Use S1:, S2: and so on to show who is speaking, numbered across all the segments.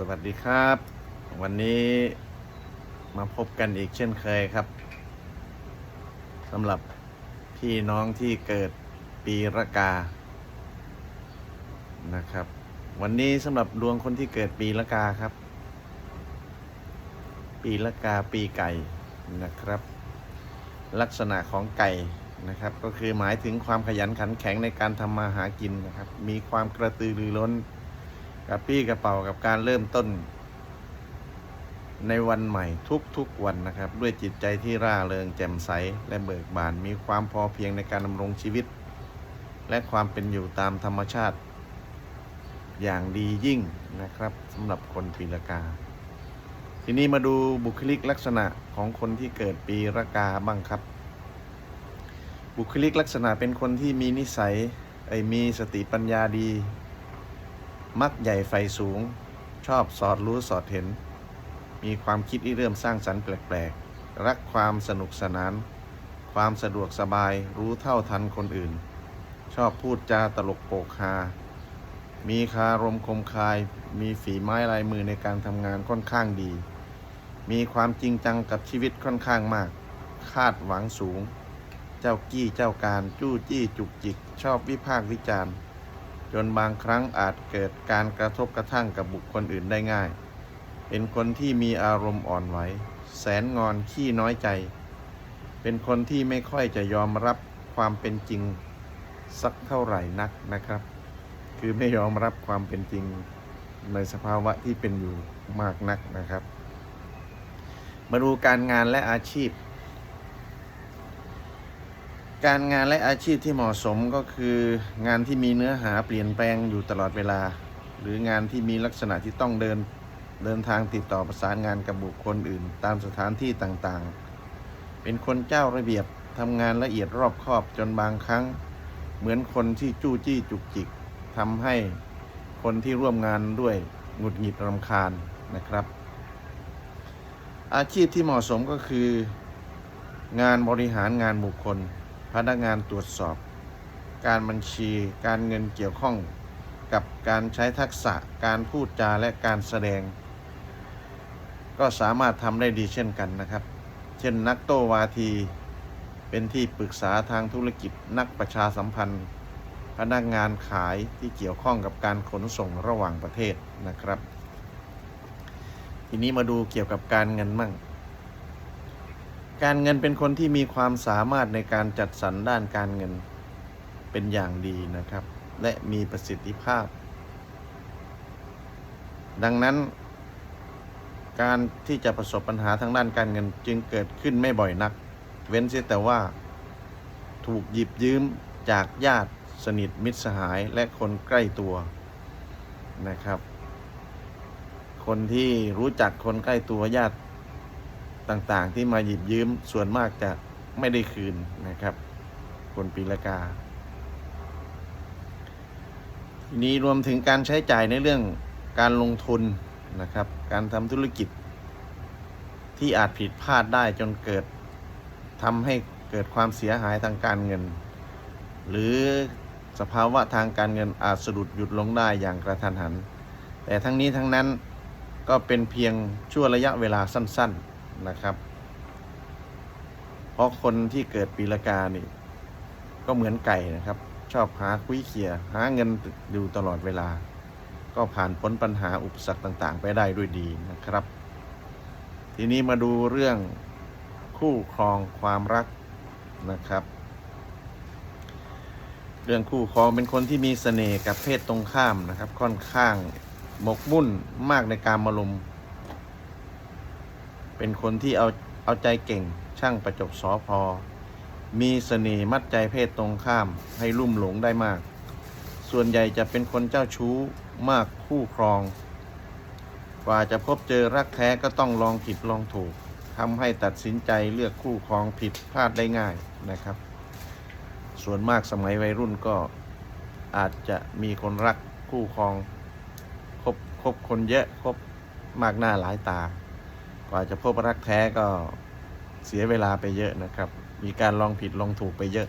S1: สวัสดีครับ วันนี้มาพบกันอีกเช่นเคยครับสำหรับพี่น้องที่เกิดปีระกานะครับ วันนี้สำหรับดวงคนที่เกิดปีละกาครับ ปีละกาปีไก่นะครับ ลักษณะของไก่นะครับ ก็คือหมายถึงความขยันขันแข็งในการทำมาหากินนะครับ มีความกระตือรือร้น กระปี้กระเป๋ากับการเริ่มต้น ในวันใหม่ทุกๆวันนะครับ ด้วยจิตใจที่ร่าเริงแจ่มใสและเบิกบานมีความพอเพียงในการดำรงชีวิต และความเป็นอยู่ตามธรรมชาติ อย่างดียิ่งนะครับสำหรับคนปีละกา ทีนี้มาดูบุคลิกลักษณะของคนที่เกิดปีระกาบ้างครับ บุคลิกลักษณะเป็นคนที่มีนิสัยไอยมีสติปัญญาดี มักใหญ่ไฟสูง ชอบสอดรู้สอดเห็น มีความคิดที่เริ่มสร้างสรรค์แปลกๆ รักความสนุกสนาน ความสะดวกสบายรู้เท่าทันคนอื่น ชอบพูดจาตลกโปกฮามีคารมคมคาย มีฝีไม้ลายมือในการทำงานค่อนข้างดี มีความจริงจังกับชีวิตค่อนข้างมาก คาดหวังสูง เจ้ากี้เจ้าการจู้จี้จุกจิก ชอบวิพากษ์วิจารณ์ จนบางครั้งอาจเกิดการกระทบกระทั่งกับบุคคลอื่นได้ง่าย เป็นคนที่มีอารมณ์อ่อนไหว แสนงอนขี้น้อยใจ เป็นคนที่ไม่ค่อยจะยอมรับความเป็นจริงสักเท่าไหร่นักนะครับ คือไม่ยอมรับความเป็นจริงในสภาวะที่เป็นอยู่มากนักนะครับ มาดูการงานและอาชีพ การงานและอาชีพที่เหมาะสมก็คืองานที่มีเนื้อหาเปลี่ยนแปลงอยู่ตลอดเวลา หรืองานที่มีลักษณะที่ต้องเดินเดินทางติดต่อประสานงานกับบุคคลอื่น ตามสถานที่ต่างๆ เป็นคนเจ้าระเบียบทำงานละเอียดรอบคอบจนบางครั้ง เหมือนคนที่จู้จี้จุกจิกทำให้คนที่ร่วมงานด้วยหงุดหงิดรำคาญนะครับ อาชีพที่เหมาะสมก็คือ งานบริหารงานบุคคล พนักงานตรวจสอบ การบัญชีการเงินเกี่ยวข้องกับการใช้ทักษะการพูดจาและการแสดง ก็สามารถทำได้ดีเช่นกันนะครับ เช่นนักโตวาที เป็นที่ปรึกษาทางธุรกิจนักประชาสัมพันธ์ พนักงานขายที่เกี่ยวข้องกับการขนส่งระหว่างประเทศนะครับ ทีนี้มาดูเกี่ยวกับการเงินมั่ง การเงินเป็นคนที่มีความสามารถในการจัดสรรด้านการเงินเป็นอย่างดีนะครับ และมีประสิทธิภาพ ดังนั้น การที่จะประสบปัญหาทางด้านการเงินจึงเกิดขึ้นไม่บ่อยนัก เว้นเสียแต่ว่า ถูกหยิบยืมจากญาติสนิทมิตรสหายและคนใกล้ตัวนะครับ คนที่รู้จักคนใกล้ตัวญาติ ต่างๆ ที่มาหยิบยืมส่วนมากจะไม่ได้คืนนะครับ คนปีละกาทีนี้รวมถึงการใช้จ่ายในเรื่องการลงทุนนะครับ การทำธุรกิจ ที่อาจผิดพลาดได้จนเกิดทำให้เกิดความเสียหายทางการเงิน หรือสภาวะทางการเงินอาจสะดุดหยุดลงได้อย่างกระทันหัน แต่ทั้งนี้ทั้งนั้นก็เป็นเพียงชั่วระยะเวลาสั้น ๆ นะครับ เพราะคนที่เกิดปีละกานี่ ก็เหมือนไก่นะครับ ชอบหาคุยเขี่ยหาเงินอยู่ตลอดเวลา ก็ผ่านพ้นปัญหาอุปสรรคต่าง ๆ ไปได้ด้วยดีนะครับ ทีนี้มาดูเรื่องคู่ครองความรักนะครับ เรื่องคู่ครองเป็นคนที่มีเสน่ห์กับเพศตรงข้ามนะครับ ค่อนข้างหมกมุ่นมากในการมารมณ์ เป็นคนที่เอาเอาใจเก่งช่างประจบสอพอ มีเสน่ห์มัดใจเพศตรงข้ามให้ลุ่มหลงได้มาก ส่วนใหญ่จะเป็นคนเจ้าชู้มากคู่ครอง กว่าจะพบเจอรักแท้ก็ต้องลองผิดลองถูกทำให้ตัดสินใจเลือกคู่ครองผิดพลาดได้ง่ายนะครับ ส่วนมากสมัยวัยรุ่นก็อาจจะมีคนรักคู่ครองคบคบคนเยอะคบมากหน้าหลายตา กว่าจะพบรักแท้ก็เสียเวลาไปเยอะนะครับ มีการลองผิดลองถูกไปเยอะ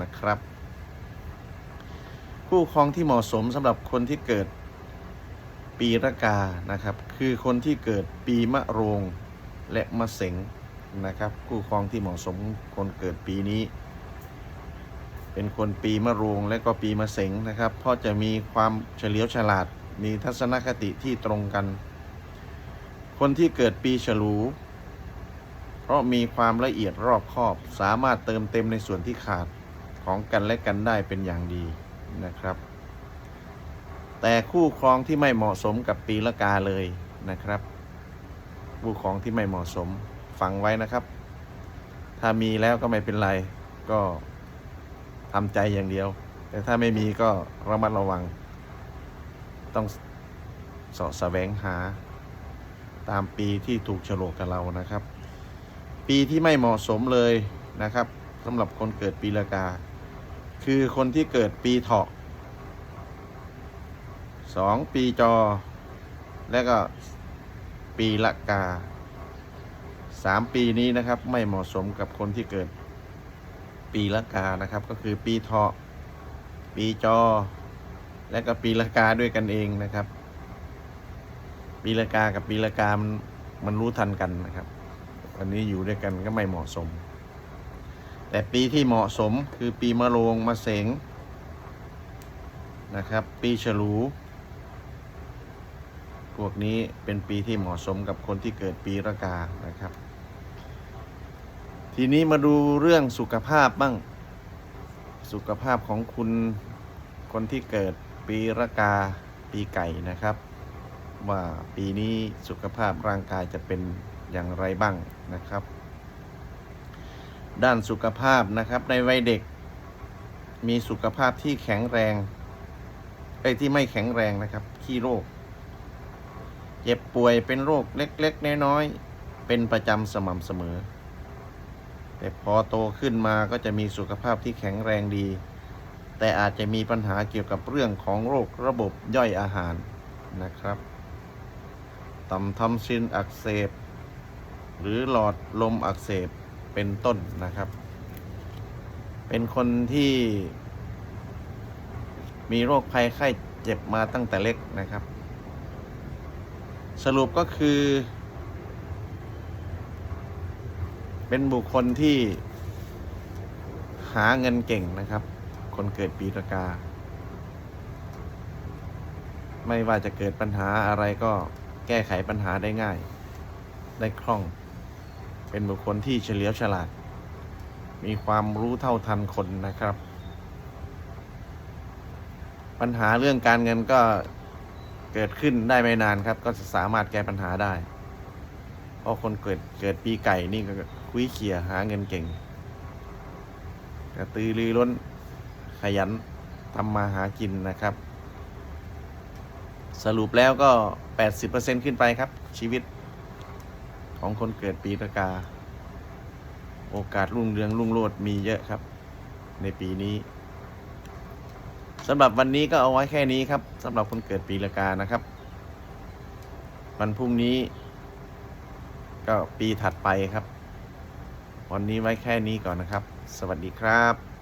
S1: นะครับ คู่ครองที่เหมาะสมสำหรับคนที่เกิดปีระกานะครับ คือคนที่เกิดปีมะโรงและมะเสงนะครับ คู่ครองที่เหมาะสมคนเกิดปีนี้ เป็นคนปีมะโรงและก็ปีมะเสงนะครับ เพราะจะมีความเฉลียวฉลาดมีทัศนคติที่ตรงกัน คนที่เกิดปีฉลู เพราะมีความละเอียดรอบคอบ สามารถเติมเต็มในส่วนที่ขาดของกันและกันได้เป็นอย่างดีนะครับ แต่คู่ครองที่ไม่เหมาะสมกับปีละกาเลยนะครับ คู่ครองที่ไม่เหมาะสมฟังไว้นะครับ ถ้ามีแล้วก็ไม่เป็นไร ก็ทำใจอย่างเดียว แต่ถ้าไม่มีก็ระมัดระวัง ต้องสาะแสวงหา ตามปีที่ถูกฉลกกับเรานะครับ ปีที่ไม่เหมาะสมเลยนะครับสำหรับคนเกิดปีละกา คือคนที่เกิดปีเถาะสองปีจอ และก็ปีละกาสามปีนี้นะครับไม่เหมาะสมกับคนที่เกิดปีละกานะครับ ก็คือปีเถาะปีจอ และก็ปีละกาด้วยกันเองนะครับ ปีละกากับปีละกามันมันรู้ทันกันนะครับ วันนี้อยู่ด้วยกันก็ไม่เหมาะสม แต่ปีที่เหมาะสมคือปีมะโรงมะเสงนะครับ ปีฉลู พวกนี้เป็นปีที่เหมาะสมกับคนที่เกิดปีระกานะครับ ทีนี้มาดูเรื่องสุขภาพบ้าง สุขภาพของคุณคนที่เกิดปีระกาปีไก่นะครับ ว่าปีนี้สุขภาพร่างกายจะเป็นอย่างไรบ้างนะครับ ด้านสุขภาพนะครับในวัยเด็ก มีสุขภาพที่แข็งแรงไอ้ที่ไม่แข็งแรงนะครับขี้โรค เจ็บป่วยเป็นโรคเล็ก ๆ น้อยๆเป็นประจำสม่ำเสมอ แต่พอโตขึ้นมาก็จะมีสุขภาพที่แข็งแรงดี แต่อาจจะมีปัญหาเกี่ยวกับเรื่องของโรคระบบย่อยอาหารนะครับ ต่อมทอมซินอักเสบ หรือหลอดลมอักเสบเป็นต้นนะครับ เป็นคนที่มีโรคภัยไข้เจ็บมาตั้งแต่เล็กนะครับ สรุปก็คือ เป็นบุคคลที่หาเงินเก่งนะครับ คนเกิดปีรากา ไม่ว่าจะเกิดปัญหาอะไรก็ แก้ไขปัญหาได้ง่าย ได้คล่อง เป็นบุคคลที่เฉลียวฉลาด มีความรู้เท่าทันคนนะครับ ปัญหาเรื่องการเงินก็เกิดขึ้นได้ไม่นานครับ ก็จะสามารถแก้ปัญหาได้ เพราะคนเกิดเกิดปีไก่นี่ก็คุยเขี่ยหาเงินเก่งกระตือรือร้นขยันทำมาหากินนะครับ สรุปแล้วก็ 80%ขึ้นไปครับ ชีวิตของคนเกิดปีรากา โอกาสรุ่งเรืองรุ่งโรจน์มีเยอะครับ ในปีนี้สำหรับวันนี้ก็เอาไว้แค่นี้ครับสำหรับคนเกิดปีละกานะครับ วันพรุ่งนี้ ก็ปีถัดไปครับ วันนี้ไว้แค่นี้ก่อนนะครับ สวัสดีครับ